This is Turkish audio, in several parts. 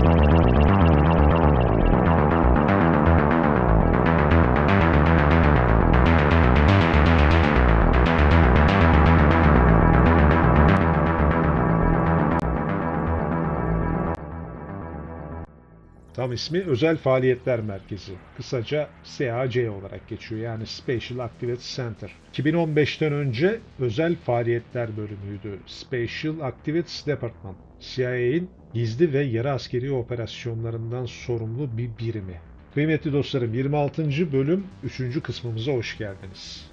Thank you. Tam ismi Özel Faaliyetler Merkezi. Kısaca SAC olarak geçiyor. Yani Special Activities Center. 2015'ten önce Özel Faaliyetler Bölümüydü. Special Activities Department. CIA'in gizli ve yarı askeri operasyonlarından sorumlu bir birimi. Kıymetli dostlarım 26. bölüm 3. kısmımıza hoş geldiniz.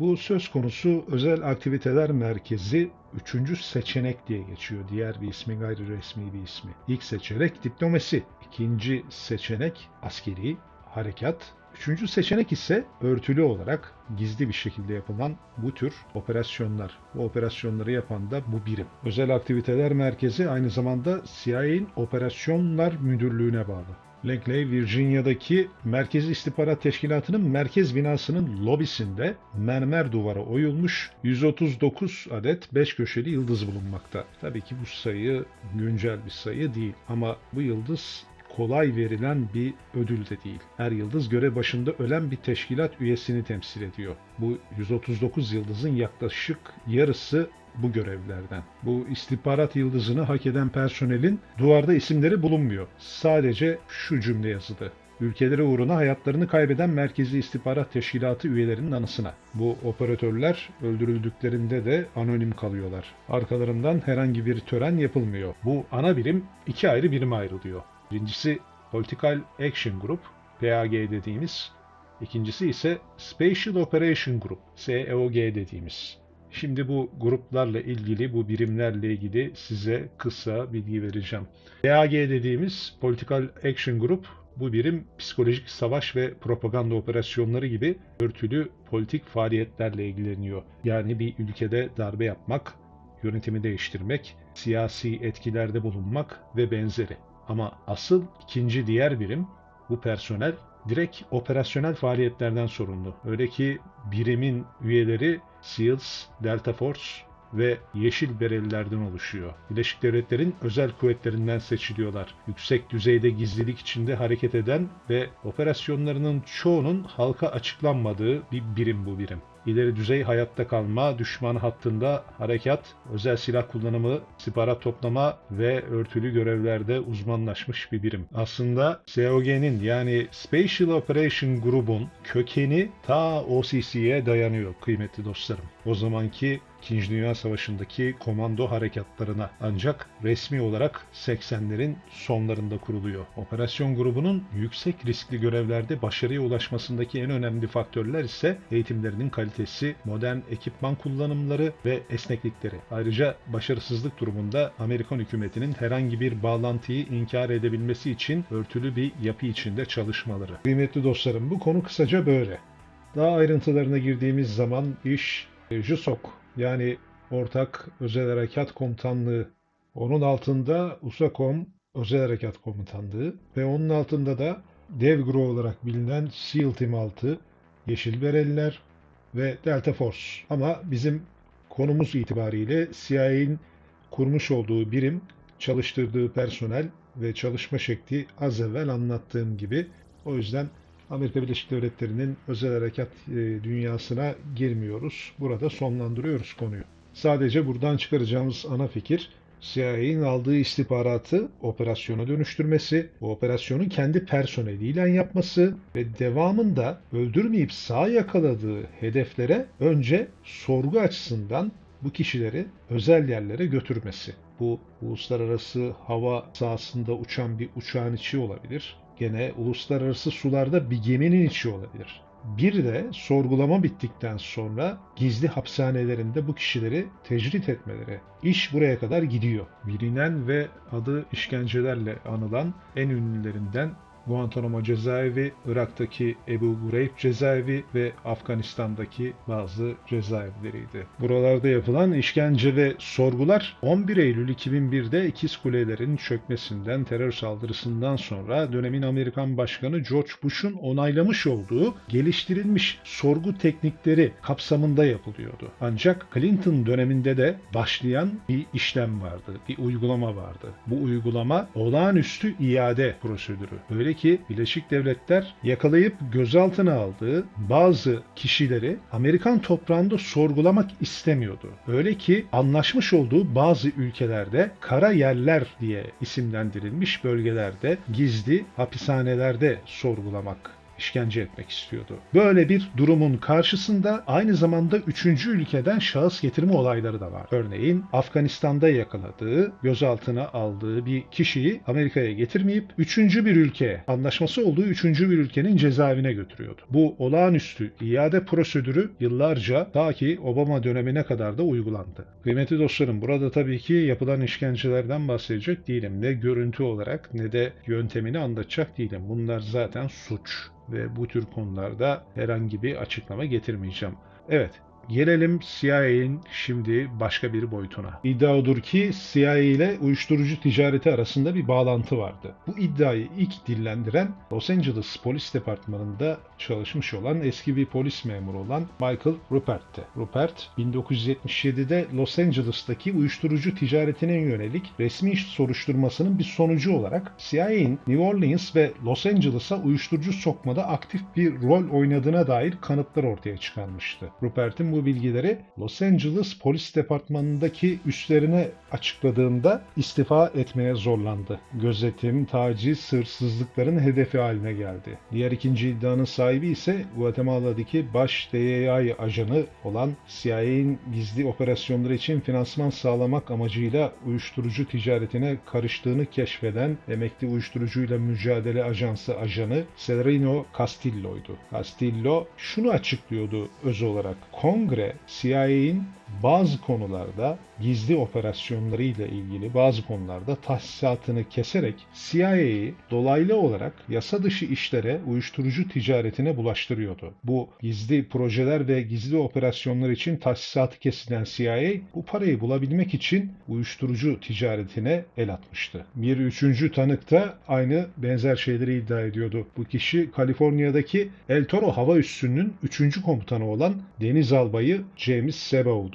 Bu söz konusu Özel Aktiviteler Merkezi 3. seçenek diye geçiyor. Diğer bir ismi gayri resmi bir ismi. İlk seçenek diplomasi. İkinci seçenek askeri harekat. Üçüncü seçenek ise örtülü olarak gizli bir şekilde yapılan bu tür operasyonlar. Bu operasyonları yapan da bu birim. Özel Aktiviteler Merkezi aynı zamanda CIA'in Operasyonlar Müdürlüğü'ne bağlı. Langley, Virginia'daki Merkezi İstihbarat Teşkilatı'nın merkez binasının lobisinde mermer duvara oyulmuş 139 adet 5 köşeli yıldız bulunmakta. Tabii ki bu sayı güncel bir sayı değil ama bu yıldız kolay verilen bir ödül de değil. Her yıldız görev başında ölen bir teşkilat üyesini temsil ediyor. Bu 139 yıldızın yaklaşık yarısı bu görevlerden. Bu istihbarat yıldızını hak eden personelin duvarda isimleri bulunmuyor. Sadece şu cümle yazılı. Ülkeleri uğruna hayatlarını kaybeden Merkezi İstihbarat Teşkilatı üyelerinin anısına. Bu operatörler öldürüldüklerinde de anonim kalıyorlar. Arkalarından herhangi bir tören yapılmıyor. Bu ana birim iki ayrı birime ayrılıyor. Birincisi Political Action Group, PAG dediğimiz. İkincisi ise Special Operation Group, SEOG dediğimiz. Şimdi bu gruplarla ilgili, bu birimlerle ilgili size kısa bilgi vereceğim. PAG dediğimiz Political Action Group, bu birim psikolojik savaş ve propaganda operasyonları gibi örtülü politik faaliyetlerle ilgileniyor. Yani bir ülkede darbe yapmak, yönetimi değiştirmek, siyasi etkilerde bulunmak ve benzeri. Ama asıl ikinci diğer birim bu personel direkt operasyonel faaliyetlerden sorumlu. Öyle ki birimin üyeleri SEALs, Delta Force ve Yeşil Berelilerden oluşuyor. Birleşik Devletler'in özel kuvvetlerinden seçiliyorlar. Yüksek düzeyde gizlilik içinde hareket eden ve operasyonlarının çoğunun halka açıklanmadığı bir birim bu birim. İleri düzey hayatta kalma, düşman hattında harekat, özel silah kullanımı, istihbarat toplama ve örtülü görevlerde uzmanlaşmış bir birim. Aslında SOG'nin yani Special Operation Group'un kökeni ta OCC'ye dayanıyor kıymetli dostlarım. O zamanki İkinci Dünya Savaşı'ndaki komando harekatlarına ancak resmi olarak 80'lerin sonlarında kuruluyor. Operasyon grubunun yüksek riskli görevlerde başarıya ulaşmasındaki en önemli faktörler ise eğitimlerinin kalitesi, modern ekipman kullanımları ve esneklikleri. Ayrıca başarısızlık durumunda Amerikan hükümetinin herhangi bir bağlantıyı inkar edebilmesi için örtülü bir yapı içinde çalışmaları. Kıymetli dostlarım bu konu kısaca böyle. Daha ayrıntılarına girdiğimiz zaman iş JUSOK yani Ortak Özel Harekat Komutanlığı. Onun altında USACOM Özel Harekat Komutanlığı ve onun altında da DEVGRO olarak bilinen SEAL Team 6, Yeşil Bereliler ve Delta Force. Ama bizim konumuz itibariyle CIA'nin kurmuş olduğu birim, çalıştırdığı personel ve çalışma şekli az evvel anlattığım gibi. O yüzden Amerika Birleşik Devletleri'nin özel harekat e, dünyasına girmiyoruz. Burada sonlandırıyoruz konuyu. Sadece buradan çıkaracağımız ana fikir CIA'nin aldığı istihbaratı operasyona dönüştürmesi, bu operasyonun kendi personeliyle yapması ve devamında öldürmeyip sağ yakaladığı hedeflere önce sorgu açısından bu kişileri özel yerlere götürmesi. Bu uluslararası hava sahasında uçan bir uçağın içi olabilir. Gene uluslararası sularda bir geminin içi olabilir. Bir de sorgulama bittikten sonra gizli hapishanelerinde bu kişileri tecrit etmeleri. İş buraya kadar gidiyor. Bilinen ve adı işkencelerle anılan en ünlülerinden Guantanamo cezaevi, Irak'taki Ebu Gureyb cezaevi ve Afganistan'daki bazı cezaevleriydi. Buralarda yapılan işkence ve sorgular 11 Eylül 2001'de İkiz Kulelerin çökmesinden, terör saldırısından sonra dönemin Amerikan Başkanı George Bush'un onaylamış olduğu geliştirilmiş sorgu teknikleri kapsamında yapılıyordu. Ancak Clinton döneminde de başlayan bir işlem vardı, bir uygulama vardı. Bu uygulama olağanüstü iade prosedürü. Böyle 1991'deki Birleşik Devletler yakalayıp gözaltına aldığı bazı kişileri Amerikan toprağında sorgulamak istemiyordu. Öyle ki anlaşmış olduğu bazı ülkelerde kara yerler diye isimlendirilmiş bölgelerde gizli hapishanelerde sorgulamak işkence etmek istiyordu. Böyle bir durumun karşısında aynı zamanda üçüncü ülkeden şahıs getirme olayları da var. Örneğin Afganistan'da yakaladığı, gözaltına aldığı bir kişiyi Amerika'ya getirmeyip üçüncü bir ülke, anlaşması olduğu üçüncü bir ülkenin cezaevine götürüyordu. Bu olağanüstü iade prosedürü yıllarca ta ki Obama dönemine kadar da uygulandı. Kıymetli dostlarım burada tabii ki yapılan işkencelerden bahsedecek değilim. Ne görüntü olarak ne de yöntemini anlatacak değilim. Bunlar zaten suç ve bu tür konularda herhangi bir açıklama getirmeyeceğim. Evet, Gelelim CIA'nin şimdi başka bir boyutuna. İddia odur ki CIA ile uyuşturucu ticareti arasında bir bağlantı vardı. Bu iddiayı ilk dillendiren Los Angeles Polis Departmanı'nda çalışmış olan eski bir polis memuru olan Michael Rupert'ti. Rupert 1977'de Los Angeles'taki uyuşturucu ticaretine yönelik resmi soruşturmasının bir sonucu olarak CIA'nin New Orleans ve Los Angeles'a uyuşturucu sokmada aktif bir rol oynadığına dair kanıtlar ortaya çıkarmıştı. Rupert'in bu bilgileri Los Angeles Polis Departmanı'ndaki üstlerine açıkladığında istifa etmeye zorlandı. Gözetim, taciz, hırsızlıkların hedefi haline geldi. Diğer ikinci iddianın sahibi ise Guatemala'daki baş DEA ajanı olan CIA'nin gizli operasyonları için finansman sağlamak amacıyla uyuşturucu ticaretine karıştığını keşfeden emekli uyuşturucuyla mücadele ajansı ajanı Severino Castillo'ydu. Castillo şunu açıklıyordu öz olarak. Kongre CIA'nin bazı konularda gizli operasyonları ile ilgili bazı konularda tahsisatını keserek CIA'yı dolaylı olarak yasa dışı işlere, uyuşturucu ticaretine bulaştırıyordu. Bu gizli projeler ve gizli operasyonlar için tahsisatı kesilen CIA bu parayı bulabilmek için uyuşturucu ticaretine el atmıştı. Bir üçüncü tanık da aynı benzer şeyleri iddia ediyordu. Bu kişi Kaliforniya'daki El Toro hava üssünün üçüncü komutanı olan deniz albayı James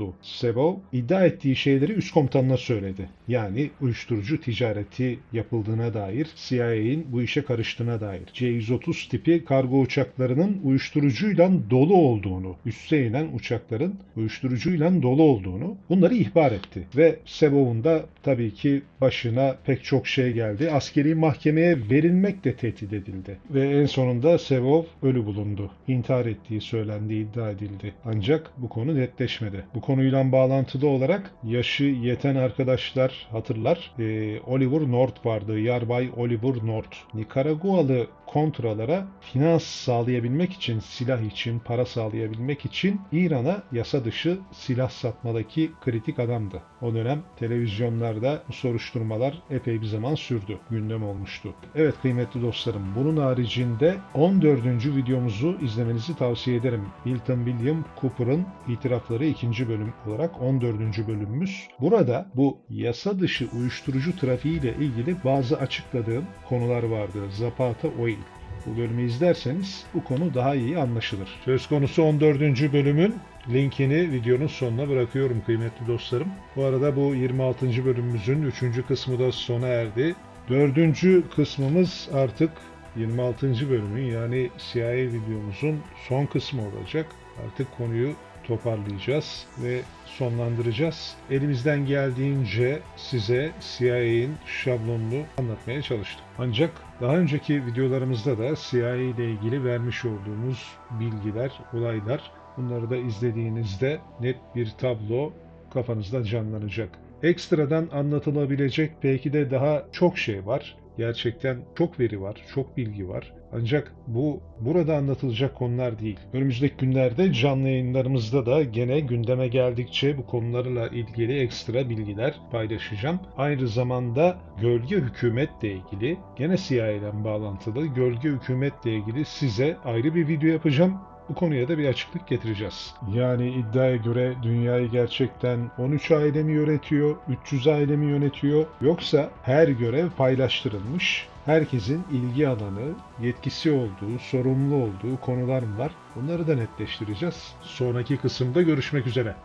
Sebow'du. Sebow iddia ettiği şeyleri üst komutanına söyledi. Yani uyuşturucu ticareti yapıldığına dair, CIA'nin bu işe karıştığına dair. C-130 tipi kargo uçaklarının uyuşturucuyla dolu olduğunu, üste inen uçakların uyuşturucuyla dolu olduğunu bunları ihbar etti. Ve Sebow'un da tabii ki başına pek çok şey geldi. Askeri mahkemeye verilmek de tehdit edildi. Ve en sonunda Sebov ölü bulundu. İntihar ettiği söylendiği iddia edildi. Ancak bu konu netleşmedi. Bu konuyla bağlantılı olarak yaşı yeten arkadaşlar hatırlar. Ee, Oliver North vardı. Yarbay Oliver North. Nikaragualı kontralara finans sağlayabilmek için, silah için, para sağlayabilmek için İran'a yasa dışı silah satmadaki kritik adamdı. O dönem televizyonlarda bu soruşturmalar epey bir zaman sürdü. Gündem olmuştu. Evet kıymetli dostlarım bunun haricinde 14. videomuzu izlemenizi tavsiye ederim. Hilton William Cooper'ın itirafları ikinci bölüm olarak 14. bölümümüz. Burada bu yasa dışı uyuşturucu trafiği ile ilgili bazı açıkladığım konular vardı. Zapata Oil, bu bölümü izlerseniz bu konu daha iyi anlaşılır. Söz konusu 14. bölümün linkini videonun sonuna bırakıyorum kıymetli dostlarım. Bu arada bu 26. bölümümüzün 3. kısmı da sona erdi. 4. kısmımız artık 26. bölümün yani CIA videomuzun son kısmı olacak. Artık konuyu toparlayacağız ve sonlandıracağız. Elimizden geldiğince size CIA'nin şablonunu anlatmaya çalıştım. Ancak daha önceki videolarımızda da CIA ile ilgili vermiş olduğumuz bilgiler, olaylar bunları da izlediğinizde net bir tablo kafanızda canlanacak. Ekstradan anlatılabilecek belki de daha çok şey var. Gerçekten çok veri var, çok bilgi var. Ancak bu burada anlatılacak konular değil. Önümüzdeki günlerde canlı yayınlarımızda da gene gündeme geldikçe bu konularla ilgili ekstra bilgiler paylaşacağım. Aynı zamanda gölge hükümetle ilgili gene CIA ile bağlantılı gölge hükümetle ilgili size ayrı bir video yapacağım. Bu konuya da bir açıklık getireceğiz. Yani iddiaya göre dünyayı gerçekten 13 aile mi yönetiyor, 300 aile mi yönetiyor yoksa her görev paylaştırılmış, herkesin ilgi alanı, yetkisi olduğu, sorumlu olduğu konular mı var? Bunları da netleştireceğiz. Sonraki kısımda görüşmek üzere.